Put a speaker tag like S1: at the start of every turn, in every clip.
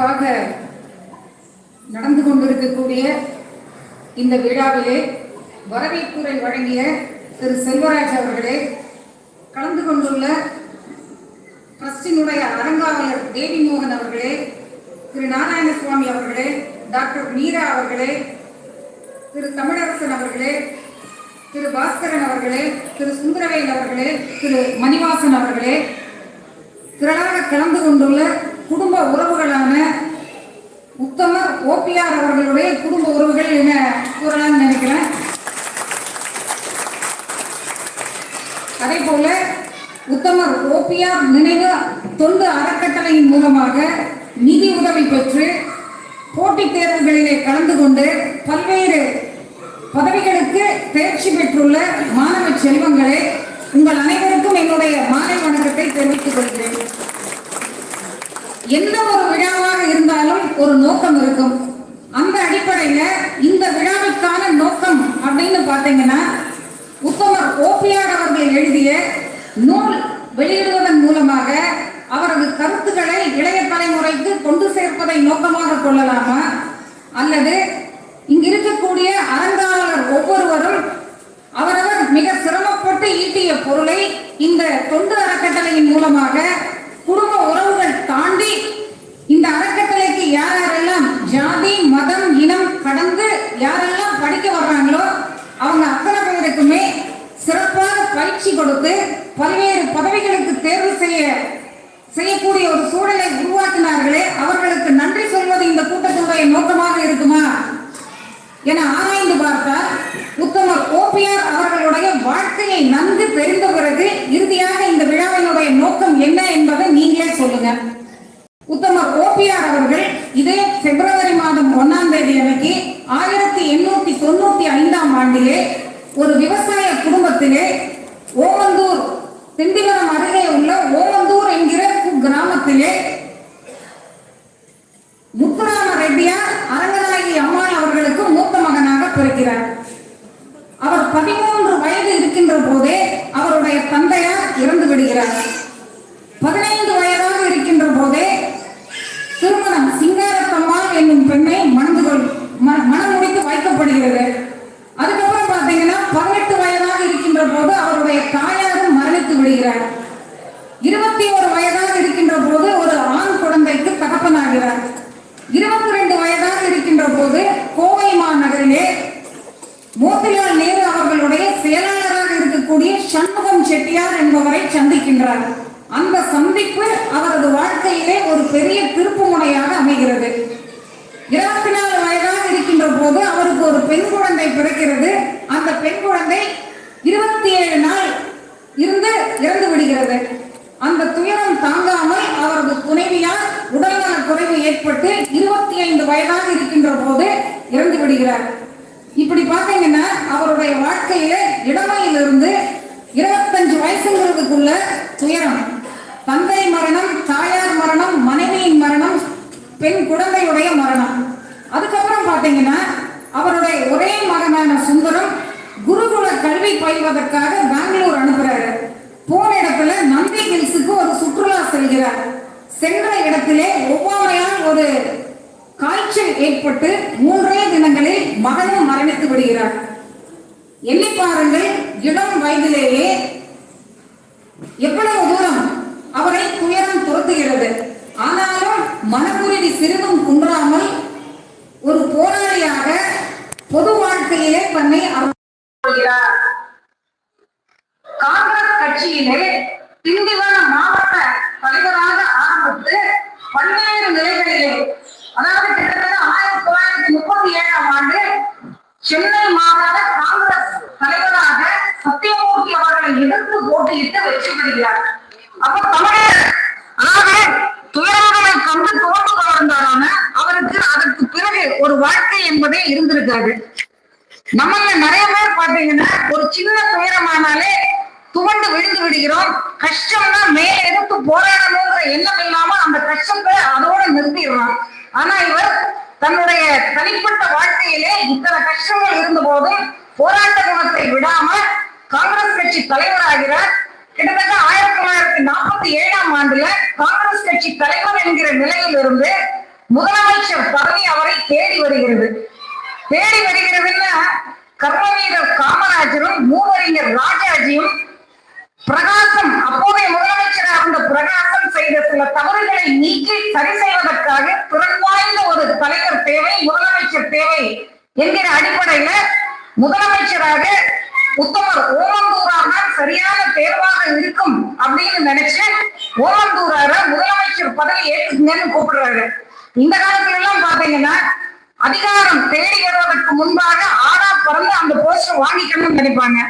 S1: சிறப்பாக நடந்து கொண்டிருக்கக்கூடிய இந்த விழாவிலே வரவேற்புரை வழங்கிய திரு செல்வராஜ் அவர்களே கலந்து கொண்டுள்ள ட்ரஸ்டினுடைய அலங்காவலர் தேவி மோகன் அவர்களே திரு நாராயணசுவாமி அவர்களே டாக்டர் மீரா அவர்களே திரு தமிழரசன் அவர்களே திரு பாஸ்கரன் அவர்களே திரு சுந்தரவேல் அவர்களே திரு மணிவாசன் அவர்களே திரளாக கலந்து கொண்டுள்ள குடும்ப உறவுகளான உத்தம ஓபிஆர் அவர்களுடைய குடும்ப உறவுகள் என கூறலாம்னு நினைக்கிறேன். அதே போல உத்தமர் ஓபிஆர் நினைவு தொண்டு அறக்கட்டளையின் மூலமாக நிதி உதவி பெற்று போட்டித் தேர்வுகளிலே கலந்து கொண்டு பல்வேறு பதவிகளுக்கு தேர்ச்சி பெற்றுள்ள மாணவ செல்வங்களே உங்கள் அனைவருக்கும் என்னுடைய மாலை வணக்கத்தை தெரிவித்துக் கொள்கிறேன். எந்த ஒரு விழாவாக இருந்தாலும் ஒரு நோக்கம் இருக்கும். அந்த அடிப்படையில இந்த விழாவிற்கான நோக்கம் அப்படின்னு பாத்தீங்கன்னா உத்தமர் ஓபிஆர் அவர்கள் எழுதிய நூல் வெளியிடுவதன் மூலமாக அவரது கருத்துக்களை இளைய தலைமுறைக்கு கொண்டு சேர்ப்பதை நோக்கமாக கொள்ளலாமா? அல்லது இங்கு இருக்கக்கூடிய அறங்காவலர் ஒவ்வொருவரும் அவரவர் மிக சிரமப்பட்டு ஈட்டிய பொருளை இந்த தொண்டு அறக்கட்டளையின் மூலமாக குடும்ப உறவுகள் தாண்டி இந்த அறக்கட்டளைக்கு யார் யாரெல்லாம் ஜாதி மதம் இனம் கடந்து யாரெல்லாம் படிக்க வர்றாங்களோ அவங்க அத்தனை பேருக்குமே சிறப்பாக பயிற்சி கொடுத்து பல்வேறு பதவிகளுக்கு தேர்வு செய்ய செய்யக்கூடிய ஒரு சூழலை உருவாக்கினார்களே அவர்களுக்கு நன்றி சொல்வது இந்த கூட்டத்தினுடைய நோக்கமாக இருக்குமா என ஆராய்ந்து பார்த்தால் உத்தமர் ஓபிஆர் அவர்களுடைய வாழ்க்கையை நன்கு தெரிந்த பிறகு இறுதியாக இந்த விழாவினுடைய நோக்கம் என்ன என்பதை நீங்களே சொல்லுங்க உத்தமர் ஓபிஆர் அவர்கள் இதே பிப்ரவரி மாதம் ஒன்னாம் தேதி அன்னைக்கு ஆயிரத்தி எண்ணூத்தி தொண்ணூத்தி ஐந்தாம் ஆண்டிலே ஒரு விவசாய குடும்பத்திலே ஓமந்தூர் திண்டிவனம் அருகே உள்ள ஓமந்தூர் என்கிற கிராமத்திலே முத்துராம ரெட்டியார் அரங்கநாயகி அம்மாள் அவர்களுக்கு மூத்த வருகிறார் அவர் பதிமூன்று வயது இருக்கின்ற போதே அவருடைய தந்தையார் இறந்து விடுகிறார். பதினைந்து வயதாக இருக்கின்ற போதே திருமணம் சிங்காரத்தம்மாள் என்னும் பெண்ணை மணந்து கொள் மனம் முடித்து வைக்கப்படுகிறது. அதுக்கப்புறம் பார்த்தீங்கன்னா பதினெட்டு வயதாக இருக்கின்ற போது அவருடைய தாயாரும் மரணித்து விடுகிறார் இருபத்தி ஒரு வயதாக இருக்கின்ற போது ஒரு ஆண் குழந்தைக்கு தகப்பனாகிறார் இருபத்தி ரெண்டு வயதாக இருக்கின்ற போது கோவை மாநகரிலே மோதிலால் நேரு அவர்களுடைய செயலாளராக இருக்கக்கூடிய சண்முகம் செட்டியார் என்பவரை சந்திக்கின்றார். அந்த சந்திப்பு அவரது வாழ்க்கையிலே ஒரு பெரிய திருப்பு முனையாக அமைகிறது. இருபத்தி நாலு வயதாக இருக்கின்ற போது அவருக்கு ஒரு பெண் குழந்தை பிறக்கிறது. அந்த பெண் குழந்தை இருபத்தி ஏழு நாள் இருந்து இறந்து விடுகிறது. அந்த துயரம் தாங்காமல் அவரது துணைவியார் உடல்நல குறைவு ஏற்பட்டு இருபத்தி ஐந்து வயதாக இருக்கின்ற போது இறந்து விடுகிறார். இப்படி பார்த்தீங்கன்னா அவருடைய வாழ்க்கையில இளமையிலிருந்து இருபத்தஞ்சு வயசுங்கிறதுக்குள்ள துயரம். தந்தை மரணம் தாயார் மரணம் மனைவியின் மரணம் பெண் குழந்தையுடைய மரணம். அதுக்கப்புறம் பாத்தீங்கன்னா அவருடைய ஒரே மகனான சுந்தரம் குருகுல கல்வி பயில்வதற்காக பெங்களூர் அனுப்புறாரு. போன இடத்துல நந்தி ஹில்ஸுக்கு ஒரு சுற்றுலா செல்கிறார். சென்ற இடத்திலே ஒவ்வாமையால் ஒரு காய்ச்சல் ஏற்பட்டு மூன்றே தினங்களில் மகனும் மரணித்து விடுகிறார். எண்ணி பாருங்கள் இளம் வயதிலேயே எவ்வளவு தூரம் அவரை துயரம் துரத்துகிறது ஆனாலும் மனக்குருதி சிறிதும் குன்றாமல் ஒரு போராளியாக பொது வாழ்க்கையிலே தன்னை கொள்கிறார் காங்கிரஸ் கட்சியிலே திண்டிவனம் மாவட்ட தலைவராக ஆரம்பித்து பல்வேறு நிலைகளிலே அதாவது கிட்டத்தட்ட ஆயிரத்தி தொள்ளாயிரத்தி முப்பத்தி ஏழாம் ஆண்டு சென்னை மாவட்ட காங்கிரஸ் தலைவராக சத்தியமூர்த்தி அவர்களை எதிர்த்து போட்டியிட்டு வெற்றி பெறுகிறார் அப்ப தமிழர் அதாவது துயரங்களை கண்டு தோன்று வளர்ந்தாரான அவருக்கு அதற்கு பிறகு ஒரு வாழ்க்கை என்பதே இருந்திருக்காது நம்மள நிறைய பேர் பாத்தீங்கன்னா ஒரு சின்ன துயரமானாலே துவண்டு விழுந்து விடுகிறோம் கஷ்டம்னா மேல எடுத்து போராடணுங்கிற எண்ணம் இல்லாம அந்த கஷ்டத்தை அதோட ஆனா இவர் தன்னுடைய தனிப்பட்ட வாழ்க்கையிலே இத்தனை கஷ்டங்கள் இருந்த போதும் போராட்ட குணத்தை விடாம காங்கிரஸ் கட்சி தலைவராகிறார். கிட்டத்தட்ட ஆயிரத்தி தொள்ளாயிரத்தி நாற்பத்தி ஏழாம் ஆண்டுல காங்கிரஸ் கட்சி தலைவர் என்கிற நிலையில் இருந்து முதலமைச்சர் பதவி அவரை தேடி வருகிறது. தேடி வருகிறதுன்னா கர்மவீரர் காமராஜரும் மூவறிஞர் ராஜாஜியும் பிரகாசம். அப்போதைய முதலமைச்சராக இருந்த பிரகாசம் செய்த சில தவறுகளை நீக்கி சரி செய்வதற்காக திறன் வாய்ந்த ஒரு தலைவர் தேவை முதலமைச்சர் தேவை என்கிற அடிப்படையில முதலமைச்சராக உத்தமர் ஓமந்தூராக தான் சரியான தேர்வாக இருக்கும் அப்படின்னு நினைச்சு ஓமந்தூரார முதலமைச்சர் பதவி ஏற்றுங்கன்னு கூப்பிடுறாரு. இந்த காலத்துல எல்லாம் பாத்தீங்கன்னா அதிகாரம் தேடி வருவதற்கு முன்பாக ஆடா பிறந்து அந்த போஸ்டர் வாங்கிக்கணும்னு நினைப்பாங்க.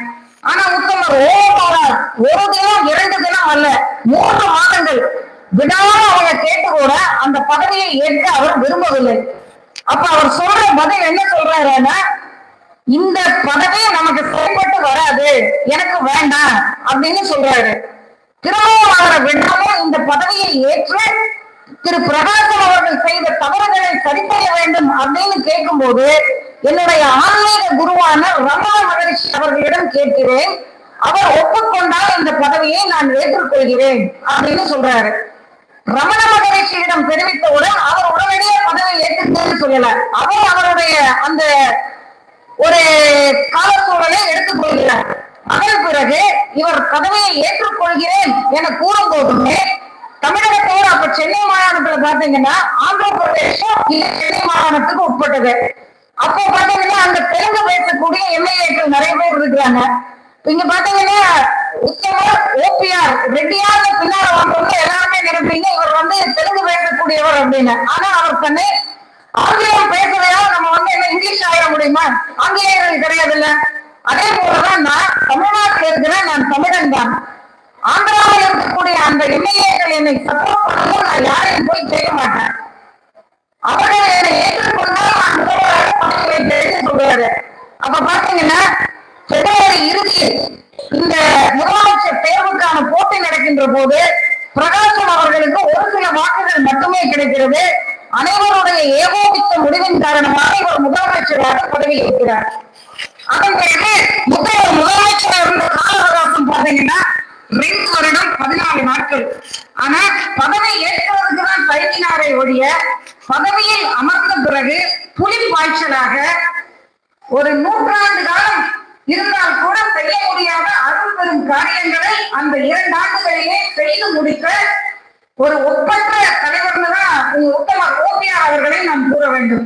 S1: ஆனா உத்தமர் ஓமந்தூரார் ஒரு தினம் இரண்டு தினம் அல்ல மூன்று மாதங்கள் விடாம அவங்க கேட்டு கூட அந்த பதவியை ஏற்க அவர் விரும்பவில்லை. அப்ப அவர் சொல்ற பதில் என்ன சொல்றாருன்னா இந்த பதவி நமக்கு செயல்பட்டு வராது எனக்கு வேண்டாம் அப்படின்னு சொல்றாரு. திரும்பவும் அவரை விடாமல் இந்த பதவியை ஏற்று திரு பிரகாசம் அவர்கள் செய்த தவறுகளை சரி செய்ய வேண்டும் அப்படின்னு கேட்கும்போது என்னுடைய ஆன்மீக குருவான ரமண மகரிஷி அவர்களிடம் கேட்கிறேன். அவர் ஒப்புக்கொண்டால் இந்த பதவியை நான் ஏற்றுக்கொள்கிறேன் அப்படின்னு சொல்றாரு. ரமண மகரிஷியிடம் தெரிவித்தவுடன் அவர் உடனடியே பதவி ஏற்றுக்கன்னு சொல்லல. அவர் அவருடைய அந்த ஒரு கால சூழலை எடுத்துக்கொள்கிறார் அதன் பிறகு இவர் பதவியை ஏற்றுக்கொள்கிறேன் என கூறும் போதுமே தமிழகத்தோடு அப்ப சென்னை மாகாணத்துல பாத்தீங்கன்னா ஆந்திர பிரதேசம் சென்னை மாகாணத்துக்கு உட்பட்டது. அப்போ பாத்தீங்கன்னா அங்க தெலுங்கு பேசக்கூடிய எம்எல்ஏக்கள் நிறைய பேர் இருக்கிறாங்க. இங்க பாத்தீங்கன்னா உத்தமர் ஓபிஆர் ரெட்டியார் பின்னால வந்தவங்க எல்லாருமே நினைப்பீங்க இவர் வந்து தெலுங்கு பேசக்கூடியவர் அப்படின்னு. ஆனா அவர் தன்னை ஆங்கிலம் பேசுறதால நம்ம வந்து என்ன இங்கிலீஷ் ஆயிட முடியுமா? ஆங்கிலேயர்கள் கிடையாது இல்ல அதே போலதான் நான் தமிழ்நாட்டில் இருக்கிறேன் நான் தமிழன் தான். ஆந்திராவில் இருக்கக்கூடிய அந்த எம்எல்ஏக்கள் என்னை சப்போர்ட் நான் யாரையும் போய் கேட்க மாட்டேன். அவர்கள் என்னை ஏற்றுக்கொண்டால் நான் முதல்வராக பதவி வைப்பேன்னு சொல்றாரு அப்ப பாத்தீங்கன்னா பிப்ரவரி இறுதியில் இந்த முதலமைச்சர் தேர்வுக்கான போட்டி நடக்கின்ற போது பிரகாசம் அவர்களுக்கு ஒரு சில வாக்குகள் மட்டுமே கிடைக்கிறது. அனைவருடைய ஏகோபித்த முடிவின் காரணமாக இவர் முதலமைச்சராக பதவி இருக்கிறார் அதன் பிறகு முதல் முதலமைச்சராக இருந்த கால அவகாசம் பாத்தீங்கன்னா மின் வருடம் பதினாலு நாட்கள். ஆனா பதவி ஏற்கிறதுக்கு தான் தயங்கினாரே ஒழிய பதவியில் அமர்ந்த பிறகு புலி பாய்ச்சலாக ஒரு நூற்றாண்டு காலம் இருந்தால் கூட செய்ய முடியாத அருள் பெறும் காரியங்களை அந்த இரண்டு ஆண்டுகளிலே செய்து முடிக்க ஒரு ஒப்பற்ற தலைவர்னு தான் உத்தம உத்தமர் ஓபிஆர் அவர்களை நாம் கூற வேண்டும்.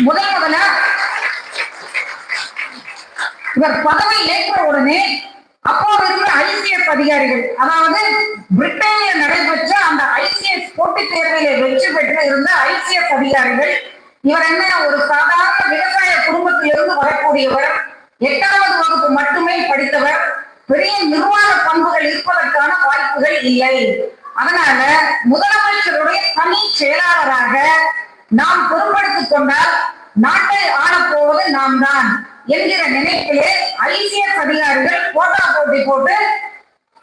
S1: முதல் முதல்ல இவர் பதவி ஏற்ற உடனே அப்போது இருந்த ஐசிஎஸ் அதிகாரிகள் அதாவது பிரிட்டனில் நடைபெற்ற அந்த ஐசிஎஸ் போட்டித் தேர்விலே வெற்றி பெற்று இருந்த ஐசிஎஸ் அதிகாரிகள் இவர் என்ன ஒரு சாதாரண விவசாய குடும்பத்திலிருந்து வரக்கூடியவர் எட்டாவது வகுப்பு மட்டுமே படித்தவர் பெரிய நிர்வாக பண்புகள் இருப்பதற்கான வாய்ப்புகள் இல்லை. அதனால முதலமைச்சருடைய தனி செயலாளராக நாம் பொறுப்பெடுத்துக் கொண்டால் நாட்டை ஆளப்போவது நாம் தான் என்கிற நினைப்பிலே ஐசிஎஸ் அதிகாரிகள் போட்டா போட்டி போட்டு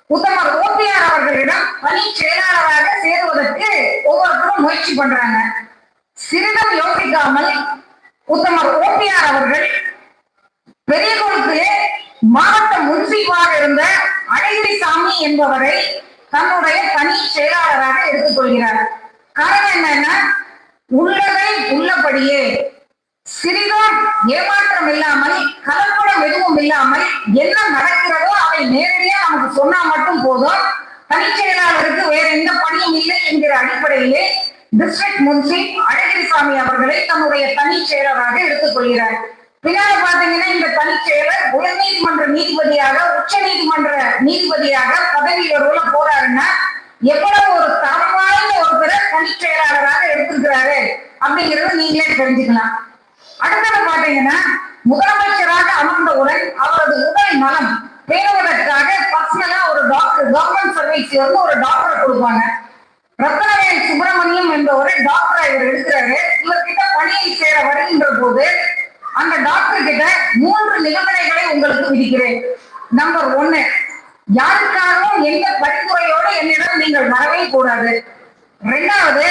S1: உத்தமர் ஓபிஆர் அவர்களிடம் பணி செயலாளராக சேருவதற்கு ஒவ்வொருத்தரும் முயற்சி பண்றாங்க. சிறிதும் யோசிக்காமல் உத்தமர் ஓபிஆர் அவர்கள் பெரியகுளத்திலே மாவட்ட முன்சீவாக இருந்த அழகிரிசாமி என்பவரை தன்னுடைய தனி செயலாளராக எடுத்துக்கொள்கிறார். காரணம் என்னன்னா உள்ளதை உள்ளபடியே சிறிதும் ஏமாற்றம் இல்லாமல் கலப்படம் எதுவும் இல்லாமல் என்ன நடக்கிறதோ அதை நேரடியா நமக்கு சொன்னா மட்டும் போதும். தனிச்செயலாளருக்கு வேற எந்த பணியும் இல்லை என்கிற அடிப்படையிலே டிஸ்ட்ரிக்ட் முன்சி அழகிரிசாமி அவர்களை தன்னுடைய தனிச்செயலராக எடுத்துக்கொள்கிறார் பின்னால பாத்தீங்கன்னா இந்த தனிச் செயலர் உயர்நீதிமன்ற நீதிபதியாக உச்ச நீதிமன்ற நீதிபதியாக பதவி உள்ள போறாருன்னா எவ்வளவு ஒரு தரம் வாய்ந்த ஒருத்தரை தனிச் செயலாளராக எடுத்திருக்கிறாரு அப்படிங்கறத நீங்களே தெரிஞ்சுக்கலாம். அடுத்தது பாத்தீங்கன்னா முதலமைச்சராக அமர்ந்தவுடன் அவரது உடல் நலம் பேணுவதற்காக பர்சனலா ஒரு டாக்டர் கவர்மெண்ட் சர்வீஸ் வந்து ஒரு டாக்டர் கொடுப்பாங்க. ரத்னவேல் சுப்பிரமணியம் என்பவரை டாக்டர் இவர் எடுக்கிறாரு இவர்கிட்ட பணியை சேர வருகின்ற போது அந்த டாக்டர் கிட்ட மூன்று நிபந்தனைகளை உங்களுக்கு விதிக்கிறேன். நம்பர் ஒன்னு யாருக்காகவும் எந்த பரிந்துரையோடு என்னிடம் நீங்கள் வரவே கூடாது. ரெண்டாவது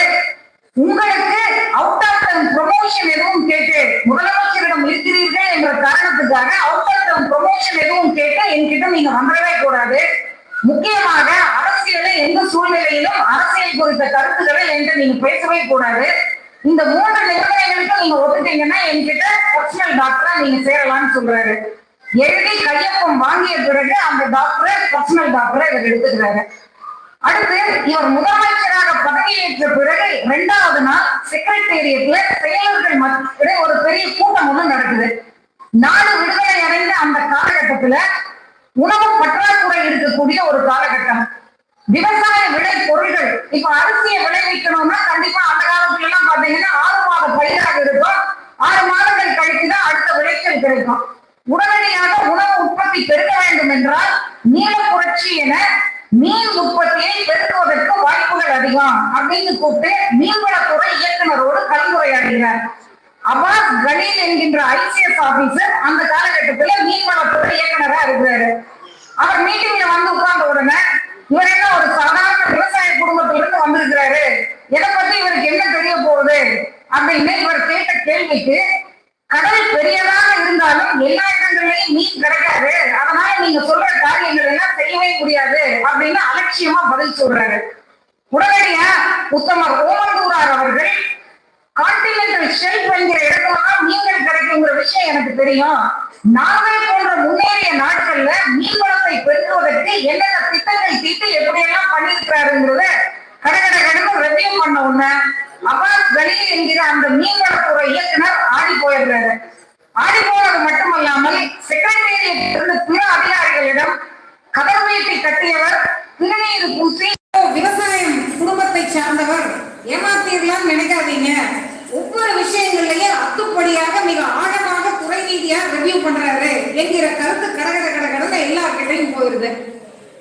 S1: உங்களுக்கு அவுட் ஆஃப் டம் ப்ரொமோஷன் எதுவும் கேட்டு முதலமைச்சரிடம் இருக்கிறீர்கள் என்ற காரணத்துக்காக அவுட் ஆஃப் டம் ப்ரொமோஷன் எதுவும் கேட்டு என்கிட்ட நீங்க வந்துடவே கூடாது. முக்கியமாக அரசியலை எந்த சூழ்நிலையிலும் அரசியல் குறித்த கருத்துக்களை என்கிட்ட நீங்க பேசவே கூடாது. இந்த மூன்று நிபந்தனைகளுக்கு நீங்க ஒத்துட்டீங்கன்னா என்கிட்ட பர்சனல் டாக்டரா நீங்க சேரலாம்னு சொல்றாரு. எழுதி கையொப்பம் வாங்கிய பிறகு அந்த டாக்டரை பர்சனல் டாக்டரை இவர் எடுத்துக்கிறாரு. அடுத்து இவர் முதலமைச்சராக பதவியேற்ற பிறகு இரண்டாவது நாள் செக்ரட்டேரியட்ல செயலர்கள் மத்திய ஒரு பெரிய கூட்டம் ஒண்ணு நடக்குது. நாடு விடுதலை அடைந்த அந்த காலகட்டத்துல உணவு பற்றாக்குறை இருக்கக்கூடிய ஒரு காலகட்டம். விவசாய விளை பொருள்கள் இப்ப அரிசியை விளைவிக்கணும்னா கண்டிப்பா அந்த காலத்துல எல்லாம் பாத்தீங்கன்னா ஆறு மாத பயிராக இருக்கும். ஆறு மாதங்கள் கழிச்சுதான் அடுத்த விளைச்சல் கிடைக்கும் உடனடியாக உணவு உற்பத்தி பெருக வேண்டும் என்றால் நீல புரட்சி என மீன் உற்பத்தியை பெருக்குவதற்கு வாய்ப்புகள் அதிகம் அப்படின்னு கூப்பிட்டு மீன்வளத்துறை இயக்குனரோடு கலந்துரையாடுகிறார். அபாஸ் கலீல் என்கின்ற ஐசிஎஸ் ஆபீசர் அந்த காலகட்டத்துல மீன்வளத்துறை இயக்குனரா இருக்கிறாரு. அவர் மீட்டிங்ல வந்து உட்கார்ந்த உடனே இவர் என்ன ஒரு சாதாரண விவசாய குடும்பத்திலிருந்து வந்திருக்கிறாரு. எதை பத்தி இவருக்கு என்ன தெரிய போகுது? அப்படின்னு இவர் கேட்ட கேள்விக்கு கடல் பெரியதாக இருந்தாலும் எல்லா இடங்களிலையும் மீன் கிடைக்காது. அதனால நீங்க சொல்ற காரியங்கள் எல்லாம் செய்யவே முடியாது. அப்படின்னு அலட்சியமா பதில் சொல்றாரு. உடனடியா உத்தமர் ஓமந்தூரார் அவர்கள் கான்டினென்டல் ஷெல்ஃப் என்கிற இடத்துல தான் மீன்கள் கிடைக்குங்கிற விஷயம் எனக்கு தெரியும். நாங்கள் போன்ற முன்னேறிய நாட்கள்ல மீன் வளத்தை பெருக்குவதற்கு என்னென்ன திட்டங்கள் தீட்டு எப்படியெல்லாம் பண்ணியிருக்கிறாருங்கிறத கடகட கடந்து ரெவியூ பண்ண உடனே அபாஸ் கலி என்கிற அந்த மீன்வளத்துறை இயக்குனர் ஆடி போயிடுறாரு. ஆடி போனது மட்டுமல்லாமல் செக்ரட்டேரியட் இருந்து பிற அதிகாரிகளிடம் கதர் வீட்டை கட்டியவர் திருநீர் பூசி விவசாயம் குடும்பத்தை சார்ந்தவர். ஏமாத்தீர்களாம் நினைக்காதீங்க. ஒவ்வொரு விஷயங்கள்லயும் அத்துப்படியாக மிக ஆழமாக துறை ரீதியா ரிவ்யூ பண்றாரு என்கிற கருத்து கடகட கடகடன்னு எல்லார்கிட்டையும் போயிருது.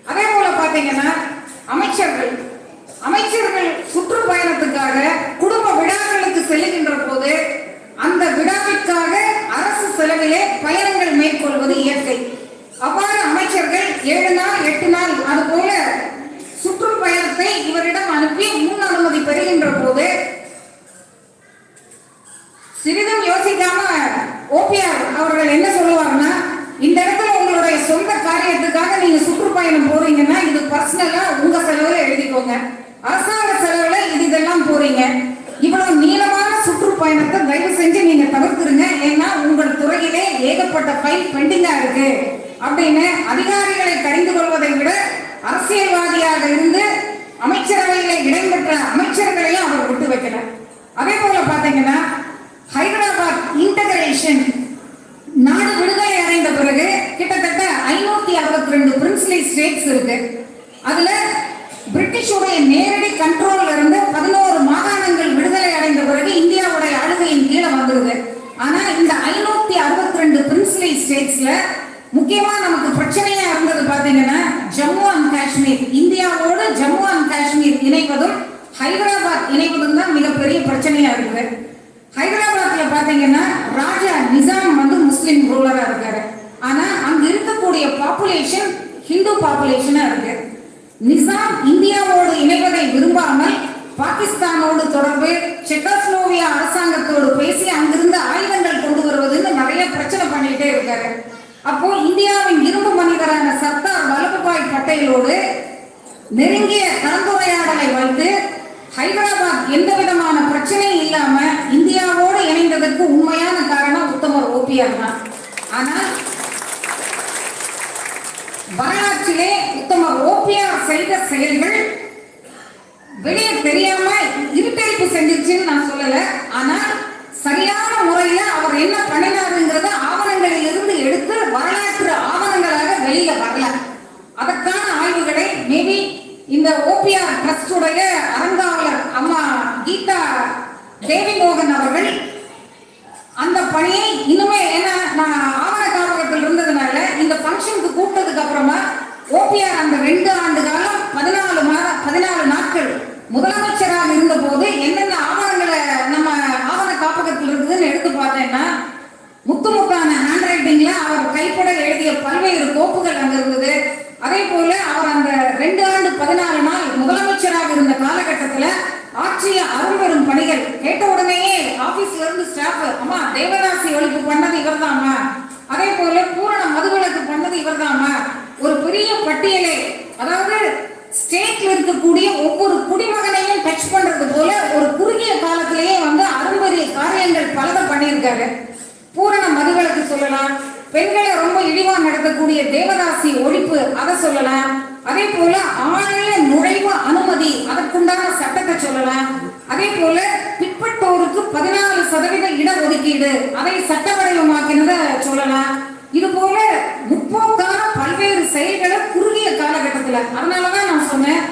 S1: அதே போல பாத்தீங்கன்னா அமைச்சர்கள். அமைச்சர்கள் சுற்றுப்பயணத்துக்காக குடும்ப விழாக்களுக்கு செல்லுகின்ற போது அந்த விழாவிற்காக அரசு செலவிலே பயணங்கள் மேற்கொள்ள இயற்கை அவ்வாறு அமைச்சர்கள் ஏழு நாள் எட்டு நாள் அது போல சுற்றுப்பயணத்தை இவரிடம் அனுப்பி முன் அனுமதி பெறுகின்ற போது. சிறிதும் யோசிக்காம ஓபிஆர் அவர்கள் என்ன சொல்லுவாங்கன்னா இந்த இடத்துல உங்களுடைய சொந்த காரியத்துக்காக நீங்க சுற்றுப்பயணம் போறீங்கன்னா இது பர்சனலா உங்க செலவுல எழுதிக்கோங்க. அரசாங்க செலவுல இது இதெல்லாம் போறீங்க. இவ்வளவு நீளமான சுற்றுப்பயணத்தை தயவு செஞ்சு நீங்க தவிர்த்துருங்க. ஏன்னா உங்கள் துறையிலே ஏகப்பட்ட ஃபைல் பெண்டிங்கா இருக்கு. அப்படின்னு அதிகாரிகளை கடிந்து கொள்வதை விட அரசியல்வாதியாக இருந்து அமைச்சரவையில இடம்பெற்ற அமைச்சர்களையும் அவர் விட்டு வைக்கல. அதே போல பாத்தீங்கன்னா ஹைதராபாத் இன்டகிரேஷன் நாடு விடுதலை அடைந்த பிறகு கிட்டத்தட்ட ஐநூத்தி அறுபத்தி ரெண்டு பிரின்சிலி ஸ்டேட்ஸ் இருக்கு. அதுல பிரிட்டிஷுடைய நேரடி கண்ட்ரோல்ல இருந்து பதினோரு மாகாணங்கள் விடுதலை அடைந்த பிறகு இந்தியாவுடைய ஆளுகையின் கீழே வந்துருது. ஆனா இந்த ஐநூத்தி அறுபத்தி ரெண்டு பிரின்சிலி ஸ்டேட்ஸ்ல முக்கியமா நமக்கு பிரச்சனையா இருந்தது பாத்தீங்கன்னா ஜம்மு அண்ட் காஷ்மீர். இந்தியாவோடு ஜம்மு அண்ட் காஷ்மீர் இணைவதும் ஹைதராபாத் இணைவதும் தான் மிகப்பெரிய பிரச்சனையா இருக்குது. ஹைதராபாத்ல பாத்தீங்கன்னா ராஜா நிசாம் வந்து முஸ்லிம் ரூலரா இருக்காரு. ஆனா அங்க இருக்கக்கூடிய பாப்புலேஷன் ஹிந்து பாப்புலேஷனா இருக்கு. நிசாம் இந்தியாவோடு இணைவதை விரும்பாமல் பாகிஸ்தானோடு தொடர்பு செக்கோஸ்லோவியா அரசாங்கத்தோடு பேசி அங்கிருந்து ஆயுதங்கள் கொண்டு வருவதுன்னு நிறைய பிரச்சனை பண்ணிட்டே இருக்காரு. அப்போ இந்தியாவின் இரும்பு மனிதரான சர்தார் வல்லபாய் பட்டேலோடு நெருங்கிய கலந்துரையாடலை வைத்து ஹைதராபாத் எந்த விதமான பிரச்சனையும் இல்லாம இந்தியாவோடு இணைந்ததற்கு உண்மையான காரணம் உத்தமர் ஓபிஆர் தான். ஆனால் வரலாற்றிலே உத்தமர் ஓபிஆர் செய்த செயல்கள் வெளியே தெரியாம இருட்டடிப்பு செஞ்சிருச்சுன்னு நான் சொல்லல. ஆனா சரியான முறையில அவர் என்ன பண்ணினாருங்கிறத ஆவணங்களில் இருந்து எடுத்து வரலாற்று ஆவணங்களாக வெளியில வரல. அதற்கான ஆய்வுகளை மேபி இந்த ஓபிஆர் ட்ரஸ்டுடைய அறங்காவலர் அம்மா கீதா தேவி மோகன் அவர்கள் அந்த பணியை இன்னுமே ஏன்னா நான் ஆவண காப்பகத்தில் இருந்ததுனால இந்த ஃபங்க்ஷனுக்கு கூப்பிட்டதுக்கு அப்புறமா ஓபிஆர் அந்த ரெண்டு ஆண்டு காலம் பதினாலு மாத பதினாலு நாட்கள் முதலமைச்சராக இருந்த போது என்னென்ன ஆவணங்களை நம்ம ஆவண காப்பகத்தில் இருக்குதுன்னு எடுத்து பார்த்தேன்னா முத்து முத்தான ஹேண்ட் ரைட்டிங்ல அவர் கைப்பட எழுதிய பல்வேறு கோப்புகள் அங்க இருந்தது. அதே போல அவர் அந்த ரெண்டு ஆண்டு பதினாறு நாள் முதலமைச்சராக இருந்த காலகட்டத்துல ஆட்சியில அரும்பெரும் பணிகள் கேட்ட உடனேயே ஆபீஸ்ல இருந்து ஸ்டாஃப் அம்மா தேவதாசி ஒழிப்பு பண்ணது இவர்தாம்மா. அதே போல பூரண மதுவிலக்கு பண்ணது இவர்தாம்மா. ஒரு பெரிய பட்டியலை அதாவது ஸ்டேட்ல இருக்கக்கூடிய ஒவ்வொரு குடிமகனையும் டச் பண்றது போல ஒரு குறுகிய காலத்திலேயே வந்து நடத்தியிருக்காரு பூரண மதுவிலக்கு சொல்லலாம் பெண்களை ரொம்ப இழிவா நடத்தக்கூடிய தேவதாசி ஒழிப்பு அதை சொல்லலாம் அதே போல ஆலய நுழைவு அனுமதி அதற்குண்டான சட்டத்தை சொல்லலாம் அதே போல பிற்பட்டோருக்கு பதினாலு சதவீத இடஒதுக்கீடு அதை சட்டவடிவமாக்கினத சொல்லலாம் இது போல முற்போக்கான பல்வேறு செயல்களை குறுகிய காலகட்டத்துல அதனாலதான் நான் சொன்னேன்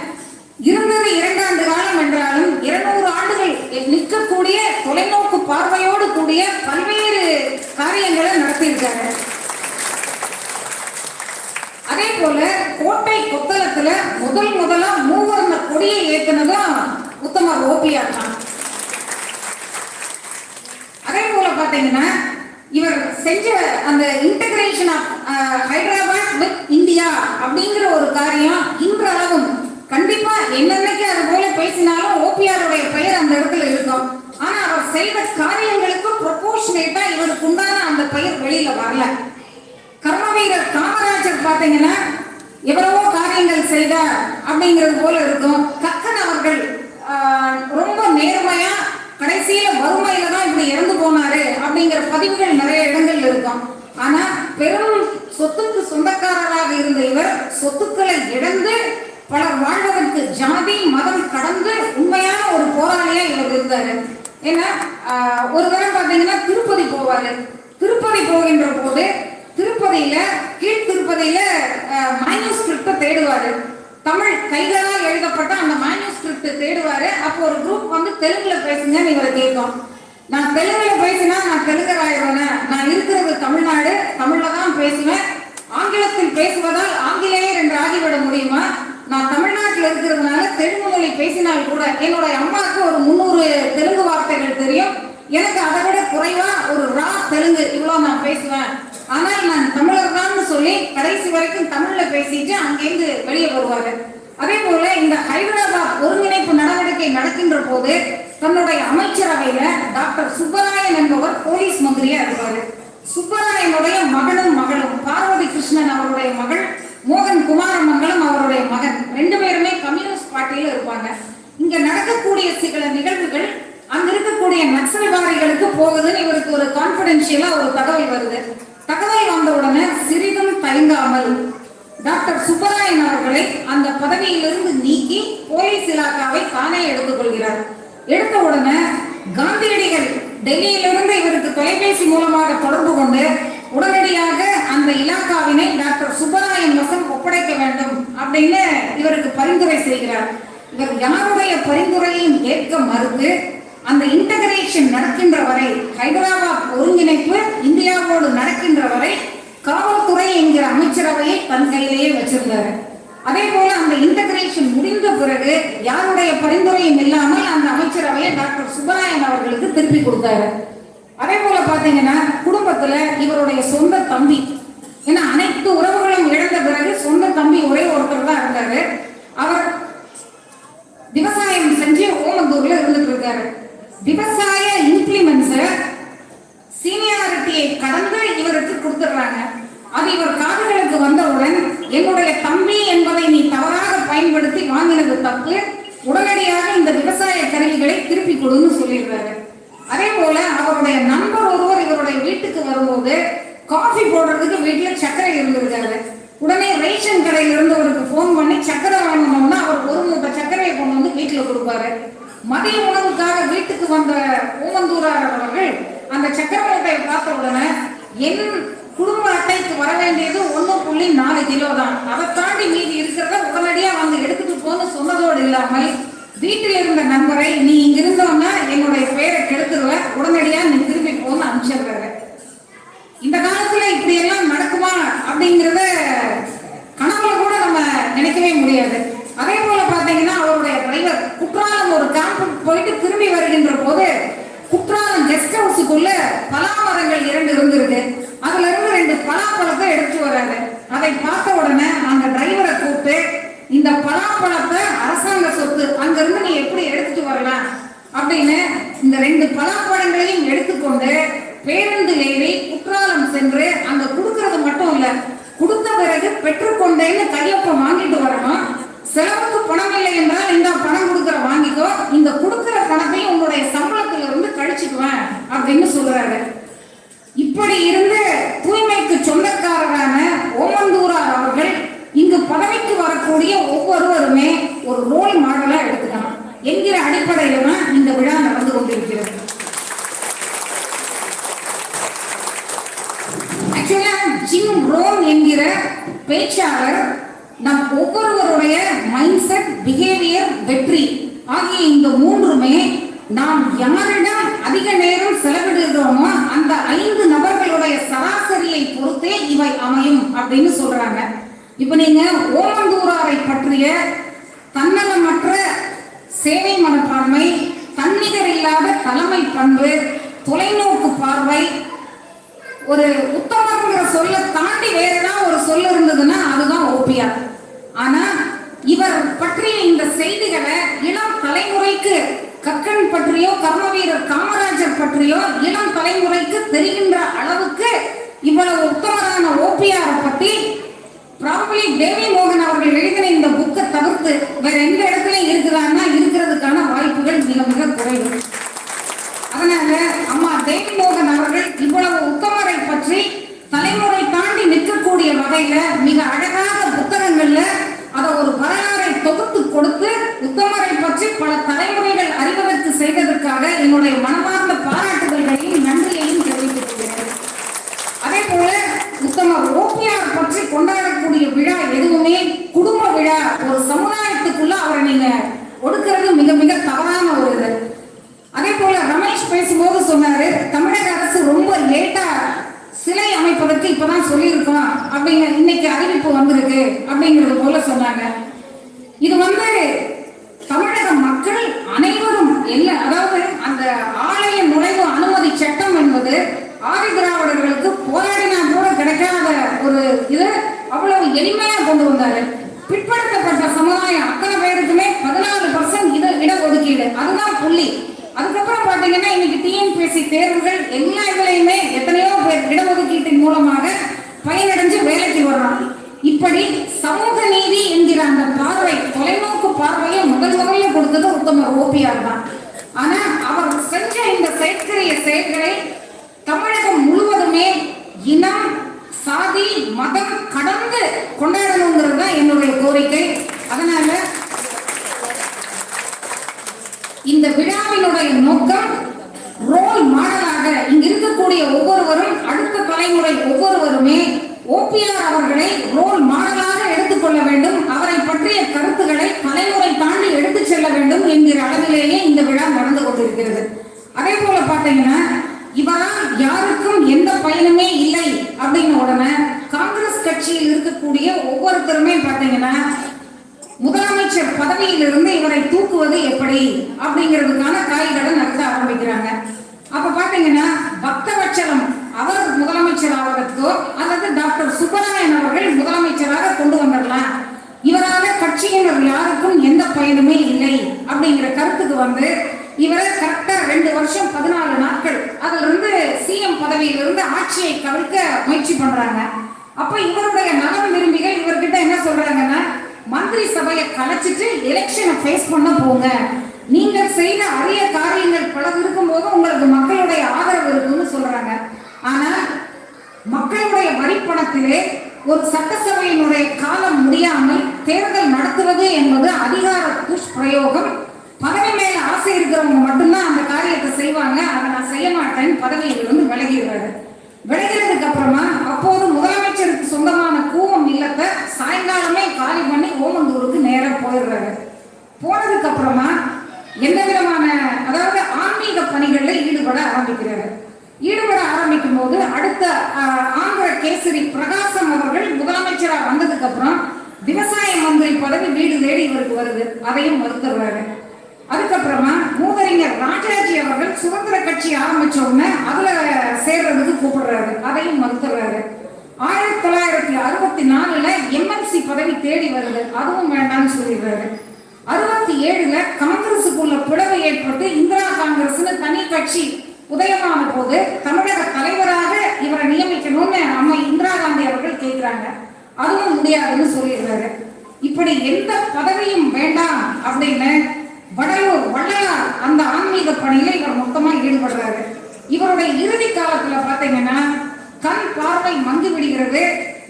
S1: இருந்தது இரண்டாண்டு காலம் என்றாலும் இருநூறு ஆண்டுகள் நிற்கக்கூடிய தொலைநோக்கு பார்வையோடு கூடிய பல்வேறு காரியங்களை நடத்தியிருக்காங்க அதே போல கோட்டை கொத்தளத்துல முதல் முதலா மூவர்ண கொடியை ஏத்தினதும் உத்தமர் ஓபிஆர் தான். அதே போல பாத்தீங்கன்னா இவர் செஞ்ச அந்த integration of Hyderabad with India அப்படிங்கிற ஒரு காரியம் இன்றளவும் கண்டிப்பா என்னன்னைக்கு அது போல பேசினாலும் ஓபிஆருடைய பெயர் அந்த இடத்துல இருக்கும். ஆனா அவர் செய்த காரியங்களுக்கு ப்ரொபோஷனேட்டா இவருக்கு உண்டான அந்த பெயர் வெளியில வரல. கர்மவீரர் காமராஜர் பார்த்தீங்கன்னா எவ்வளவோ காரியங்கள் செய்தார் அப்படிங்கிறது போல இருக்கும். கக்கன் அவர்கள் ரொம்ப நேர்மையா கடைசியில வறுமையில தான் இப்படி இறந்து போனாரு அப்படிங்கிற பதிவுகள் நிறைய இடங்கள்ல இருக்கும். ஆனா பெரும் சொத்துக்கு சொந்தக்காரராக இருந்த இவர் சொத்துக்களை இழந்து பலர் வாழ்வதற்கு ஜாதி மதம் கடந்து உண்மையான ஒரு போராளியா இவர் இருந்தாரு. ஏன்னா ஒரு தடவை பாத்தீங்கன்னா திருப்பதி போவாரு. திருப்பதி போகின்ற போது திருப்பதியில கீழ் திருப்பதியில மேனுஸ்கிரிப்ட தேடுவாரு. தமிழ் கைகளால் எழுதப்பட்ட அந்த மேனுஸ்கிரிப்ட் தேடுவாரு. அப்போ ஒரு குரூப் வந்து தெலுங்குல பேசுங்கன்னு இவரை கேட்கும் நான் தெலுங்குல பேசினா நான் தெலுங்கர் ஆயிடுவேன் நான் இருக்கிறது தமிழ்நாடு தமிழ்ல தான் பேசுவேன். ஆங்கிலத்தில் பேசுவதால் ஆங்கிலேயர் என்று ஆகிவிட முடியுமா? நான் தமிழ்நாட்டில் இருக்கிறதுனால தெலுங்கு மொழி பேசினால் கூட என்னோட அம்மாவுக்கு ஒரு முந்நூறு தெலுங்கு வார்த்தைகள் தெரியும். எனக்கு அதை விட குறைவா ஒரு ரா தெலுங்கு இவ்வளோ நான் பேசுவேன். ஆனால் நான் தமிழர் தான் சொல்லி கடைசி வரைக்கும் தமிழ்ல பேசிட்டு அங்கேருந்து வெளியே வருவாரு அதே போல இந்த ஹைதராபாத் ஒருங்கிணைப்பு நடவடிக்கை நடக்கின்ற போது தன்னுடைய அமைச்சரவையில டாக்டர் சுப்பராயன் என்பவர் போலீஸ் மந்திரியா இருப்பாரு. சுப்பராயனுடைய மகனும் மகளும் பார்வதி கிருஷ்ணன் அவருடைய மகள் மோகன் குமாரமங்கலம் அவருடைய மகன் ரெண்டு பேருமே கம்யூனிஸ்ட் பார்ட்டியில இருப்பாங்க. இங்க நடக்கக்கூடிய சில நிகழ்வுகள் அங்க இருக்கக்கூடிய நக்சல்வாதிகளுக்கு போகுதுன்னு இவருக்கு ஒரு கான்பிடென்ஷியலா ஒரு தகவல் வருது. தகவல் வந்தவுடனே சிறிதும் தயங்காமல் டாக்டர் சுப்பராயன் அவர்களை அந்த பதவியிலிருந்து நீக்கி போலீஸ் இலாக்காவை தானே எடுத்துக்கொள்கிறார். எடுத்த உடனே காந்தியடிகள் டெல்லியிலிருந்து இவருக்கு தொலைபேசி மூலமாக தொடர்பு கொண்டு உடனடியாக அந்த இலாக்காவினை டாக்டர் சுப்பராயன் வசம் ஒப்படைக்க வேண்டும் அப்படின்னு இவருக்கு பரிந்துரை செய்கிறார். இவர் யாருடைய பரிந்துரையையும் ஏற்க மறுத்து அந்த இன்டகிரேஷன் நடக்கின்ற வரை ஹைதராபாத் ஒருங்கிணைப்பு இந்தியாவோடு நடக்கின்ற வரை காவல்துறை என்கிற அமைச்சரவையை தன் கையிலேயே வச்சிருந்தாரு. அதே போல அந்த இன்டகிரேஷன் முடிந்த பிறகு யாருடைய பரிந்துரையும் இல்லாமல் அந்த அமைச்சரவையை டாக்டர் சுப்பராயன் அவர்களுக்கு திருப்பி கொடுத்தாரு. அதே போல பாத்தீங்கன்னா குடும்பத்துல இவருடைய சொந்த தம்பி ஏன்னா அனைத்து உறவுகளும் இழந்த பிறகு சொந்த தம்பி ஒரே ஒருத்தர் தான் இருந்தாரு. அவர் விவசாயம் செஞ்சு ஓமந்தூர்ல இருந்துட்டு இருக்காரு. விவசாய இம்ப்ளிமெண்ட்ஸ் சீனியாரிட்டியை கடந்து இவருக்கு கொடுத்துடுறாங்க. அது இவர் காதுகளுக்கு வந்த என்னுடைய தம்பி என்பதை நீ தவறாக பயன்படுத்தி வாங்கினது தப்பு உடனடியாக இந்த விவசாய கருவிகளை திருப்பி கொடுன்னு சொல்லிடுறாரு அதே போல அவருடைய நண்பர் ஒருவர் இவருடைய வீட்டுக்கு வரும்போது காஃபி போடுறதுக்கு வீட்டுல சர்க்கரை இருந்திருக்காரு உடனே ரேஷன் கடையில இருந்தவருக்கு ஃபோன் பண்ணி சர்க்கரை வாங்கணும்னா அவர் ஒரு மூட்டை சர்க்கரையை கொண்டு வந்து வீட்டுல கொடுப்பாரு மதிய உணவுக்காக வீட்டுக்கு வந்த ஓமந்தூரார் அவர்கள் அந்த சக்கர மூட்டையை பார்த்த உடனே என் குடும்ப அட்டைக்கு வர வேண்டியது ஒண்ணு புள்ளி நாலு கிலோ தான் அதை தாண்டி மீதி இருக்கிறத உடனடியா வந்து எடுத்துட்டு போன்னு சொன்னதோடு இல்லாமல் வீட்டில் இருந்த நண்பரை நீ இங்க இருந்தோன்னா என்னுடைய பெயரை கெடுத்துருவ உடனடியா நீ திரும்பி போன்னு அனுப்பிச்சிடுறாரு இந்த காலத்துல இப்படி எல்லாம் நடக்குமா அப்படிங்கறத கனவுல கூட நம்ம நினைக்கவே முடியாது பார்த்தீங்கன்னா அவருடைய டிரைவர் குற்றாலம் ஒரு கேம்புக்கு போயிட்டு திரும்பி வருகின்ற போது குற்றாலம் கெஸ்ட் ஹவுஸுக்குள்ள பலாமரங்கள் இரண்டு இருந்திருக்கு. அதுல இருந்து ரெண்டு பலாப்பழத்தை எடுத்து வராரு. அதை பார்த்த உடனே அந்த டிரைவரை கூப்பிட்டு இந்த பலாப்பழத்தை அரசாங்க சொத்து அங்க இருந்து நீ எப்படி எடுத்துட்டு வரலாம்? அப்படின்னு இந்த ரெண்டு பலாப்பழங்களையும் எடுத்துக்கொண்டு பேருந்து ஏறி குற்றாலம் சென்று அங்க கொடுக்கறது மட்டும் இல்ல கொடுத்த பிறகு பெற்றுக்கொண்டேன்னு கையொப்பம் வாங்கிட்டு வரணும். செலவுக்கு பணம் இல்லை என்றால் இந்த பணம் கொடுக்குற வாங்கிக்கோ இந்த கொடுக்குற பணத்தையும் உங்களுடைய சம்பளத்துல இருந்து கழிச்சுக்குவேன் அப்படின்னு சொல்றாரு. இப்படி இருந்து தூய்மைக்கு சொந்தக்காரரான ஓமந்தூரார் அவர்கள் இங்கு பதவிக்கு வரக்கூடிய ஒவ்வொருவருமே ஒரு ரோல் மாடலா எடுத்துக்கலாம். என்கிற அடிப்படையில தான் இந்த விழா நடந்து கொண்டிருக்கிறது. ஆக்சுவலா ஜிம் ரோம் என்கிற பேச்சாளர் வெற்றி. ஆகிய இந்த மூன்றுமே நாம் யாரிடம் அதிக நேரம் செலவிடுகிறோமோ அந்த ஐந்து நபர்களுடைய சராசரியை பொறுத்தே இவை அமையும் அப்படின்னு சொல்றாங்க. இப்ப நீங்க ஓமந்தூராரை பற்றிய தன்னலமற்ற சேவை மனப்பான்மை தன்னிகர் இல்லாத தலைமை பண்பு தொலைநோக்கு பார்வை ஒரு உத்தமங்கிற சொல்ல தாண்டி வேற ஏதாவது ஒரு சொல் இருந்ததுன்னா அதுதான் ஓபியா. ஆனா இவர் பற்றிய இந்த செய்திகளை இளம் தலைமுறைக்கு கக்கன் பற்றியோ கர்மவீரர் காமராஜர் பற்றியோ இளம் தலைமுறைக்கு தெரிகின்ற அளவுக்கு இவ்வளவு உத்தமரான ஓபிஆர் பத்தி ப்ராபலி தேவி மோகன் அவர்கள் எழுதின இந்த புக்கை தவிர்த்து வேற எந்த இடத்துலயும் இருக்கிறான்னா இருக்கிறதுக்கான வாய்ப்புகள் மிக மிக குறைவு. அதனால அம்மா தேவி மோகன் அவர்கள் இவ்வளவு உத்தமரை பற்றி தலைமுறை தாண்டி நிற்கக்கூடிய வகையில மிக அழகாக செய்ததற்காக என்னுடைய மனமார்ந்த பாராட்டுதல்களையும் நன்றியையும் தெரிவித்துக் கொள்கிறேன் அதே போல உத்தமர் ஓபிஆர் பற்றி கொண்டாடக்கூடிய விழா எதுவுமே குடும்ப விழா ஒரு சமுதாயத்துக்குள்ள அவரை நீங்க ஒடுக்கிறது மிக மிக தவறான ஒரு இது. அதே போல ரமேஷ் பேசும்போது சொன்னாரு தமிழக அரசு ரொம்ப லேட்டா சிலை அமைப்பதற்கு இப்பதான் சொல்லியிருக்கோம். அப்படிங்கிற இன்னைக்கு அறிவிப்பு வந்திருக்கு. அப்படிங்கிறது போல சொன்னாங்க. இது வந்து தமிழக மக்கள் அனைவரும் என்ன அதாவது அந்த ஆலய நுழைவு அனுமதி சட்டம் என்பது ஆதி திராவிடர்களுக்கு போராடினா கூட கிடைக்காத ஒரு இது. அவ்வளவு எளிமையா கொண்டு வந்தாரு. பிற்படுத்தப்பட்ட சமுதாயம் அத்தனை பேருக்குமே பதினாலு பர்சன்ட் இட இடஒதுக்கீடு. அதுதான் புள்ளி. அதுக்கப்புறம் பாத்தீங்கன்னா இன்னைக்கு டிஎன்பிஎஸ்சி தேர்வுகள் எல்லா இதுலயுமே எத்தனையோ பேர் இடஒதுக்கீட்டின் மூலமாக பயனடைஞ்சு வேலைக்கு வர்றாங்க. இப்படி சமூக நீதி என்கிற அந்த பார்வை தொலைநோக்கு பார்வையை முதல் முதல்ல கொடுத்தது உத்தமர் ஓபிஆர் தான். ஆனா அவர் செஞ்ச இந்த செயற்கரிய செயல்களை தமிழகம் முழுவதுமே இனம் சாதி மதம் கடந்து கொண்டாடணுங்கிறது தான் என்னுடைய கோரிக்கை. அதனால இந்த விழாவினுடைய நோக்கம் ரோல் மாடலாக இங்க இருக்கக்கூடிய ஒவ்வொருவரும் அடுத்த தலைமுறை ஒவ்வொருவருமே ஓபிஆர் அவர்களை ரோல் மாடலாக எடுத்துக்கொள்ள வேண்டும். அவரை பற்றிய கருத்துக்களை தலைமுறை தாண்டி எடுத்து செல்ல வேண்டும் என்கிற அளவிலேயே இந்த விழா நடந்து கொண்டிருக்கிறது. அதே போல பாத்தீங்கன்னா இவரால் யாருக்கும் எந்த பயனுமே இல்லை அப்படின்னு உடனே காங்கிரஸ் கட்சியில் இருக்கக்கூடிய ஒவ்வொருத்தருமே பாத்தீங்கன்னா முதலமைச்சர் பதவியிலிருந்து இவரை தூக்குவது எப்படி அப்படிங்கிறதுக்கான காய்களை நடத்த ஆரம்பிக்கிறாங்க. அப்ப பாத்தீங்கன்னா பக்தவச்சலம் அவர் முதலமைச்சர் ஆவதற்கோ அல்லது டாக்டர் சுப்பராயன் அவர்கள் முதலமைச்சராக கொண்டு வந்துடலாம் இவரால கட்சியினர் யாருக்கும் எந்த பயனுமே இல்லை அப்படிங்கிற கருத்துக்கு வந்து இவரை கரெக்டா ரெண்டு வருஷம் பதினாலு நாட்கள் அதுல இருந்து சிஎம் பதவியிலிருந்து ஆட்சியை கவிழ்க்க முயற்சி பண்றாங்க. அப்ப இவருடைய நலன் விரும்பிகள் இவர்கிட்ட என்ன சொல்றாங்கன்னா மந்திரி சபையை கலைச்சிட்டு எலெக்ஷனை ஃபேஸ் பண்ண போங்க. நீங்கள் செய்த அரிய காரியங்கள் பல இருக்கும்போது உங்களுக்கு மக்களுடைய ஆதரவு இருக்குன்னு சொல்றாங்க. ஆனால் மக்களுடைய வரிப்பணத்திலே ஒரு சட்டசபையினுடைய காலம் முடியாமல் தேர்தல் நடத்துவது என்பது அதிகார துஷ்பிரயோகம் பதவி மேல ஆசை இருக்கிறவங்க மட்டும்தான் அந்த காரியத்தை செய்வாங்க. அதை நான் செய்ய மாட்டேன் பதவியிலிருந்து விலகிடுறாரு. விலகினதுக்கு அப்புறமா அப்போது முதலமைச்சருக்கு சொந்தமான கூவம் இல்லத்தை சாயங்காலமே காலி பண்ணி ஓமந்தூருக்கு நேரம் போயிடுறாரு. போனதுக்கு அப்புறமா எந்த விதமான அதாவது ஆன்மீக பணிகளில் ஈடுபட ஆரம்பிக்கிறாரு. ஈடுபட ஆரம்பிக்கும் போது அடுத்த ஆந்திர கேசரி பிரகாசம் அவர்கள் முதலமைச்சராக வந்ததுக்கு அப்புறம் விவசாய மந்திரி பதவி வீடு தேடி இவருக்கு வருது. அதையும் மறுத்துறாரு அதுக்கப்புறமா மூதறிஞர் ராஜாஜி அவர்கள் சுதந்திர கட்சி ஆரம்பிச்ச உடனே அதுல சேர்றதுக்கு கூப்பிடுறாரு. அதையும் மறுத்துறாரு ஆயிரத்தி தொள்ளாயிரத்தி அறுபத்தி நாலுல எம்எல்சி பதவி தேடி வருது. அதுவும் வேண்டாம்னு சொல்லிடுறாரு. அறுபத்தி ஏழுல காங்கிரசுக்குள்ள பிளவு ஏற்பட்டு இந்திரா காங்கிரஸ்னு தனி கட்சி உதயமான போது தமிழக தலைவராக இவரை நியமிக்கணும்னு அம்மா இந்திரா காந்தி அவர்கள் கேட்கிறாங்க. அதுவும் முடியாதுன்னு சொல்லிடுறாரு இப்படி எந்த பதவியும் வேண்டாம் அப்படின்னு வடலூர் வள்ளலார் அந்த ஆன்மீக பணியில இவர் மொத்தமா ஈடுபடுறாரு. இவருடைய இறுதி காலத்துல பாத்தீங்கன்னா கண் பார்வை மங்கி விடுகிறது.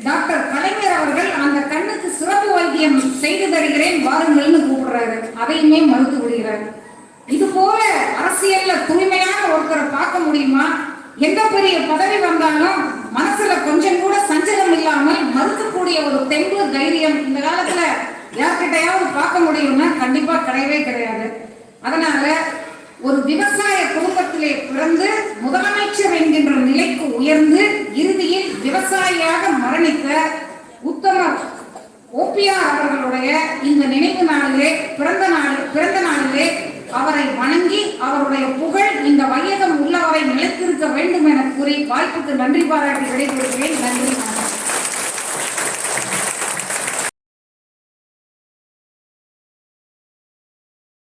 S1: டாக்டர் கலைஞர் அவர்கள் அந்த கண்ணுக்கு சிறப்பு வைத்தியம் செய்து தருகிறேன் வாருங்கள்னு கூப்பிடுறாரு. அதையுமே மறுத்து விடுகிறார். இது போல அரசியல்ல தூய்மையான ஒருத்தரை பார்க்க முடியுமா? எந்த பெரிய பதவி வந்தாலும் மனசுல கொஞ்சம் கூட சஞ்சலம் இல்லாமல் மறுக்கக்கூடிய ஒரு தெம்பு தைரியம் இந்த காலத்துல யார்கிட்டையாவது பார்க்க முடியும்னா கண்டிப்பா கிடையவே கிடையாது. அதனால ஒரு விவசாய குடும்பத்திலே பிறந்து முதலமைச்சர் என்கின்ற நிலைக்கு உயர்ந்து இறுதியில் விவசாயியாக மரணித்த உத்தம ஓபிஆர் அவர்களுடைய இந்த நினைவு நாளிலே பிறந்த நாள் பிறந்த நாளிலே அவரை வணங்கி அவருடைய புகழ் இந்த வையகம் உள்ளவரை நிலைத்திருக்க வேண்டும் என கூறி வாய்ப்புக்கு நன்றி பாராட்டி விடைபெறுகிறேன். நன்றி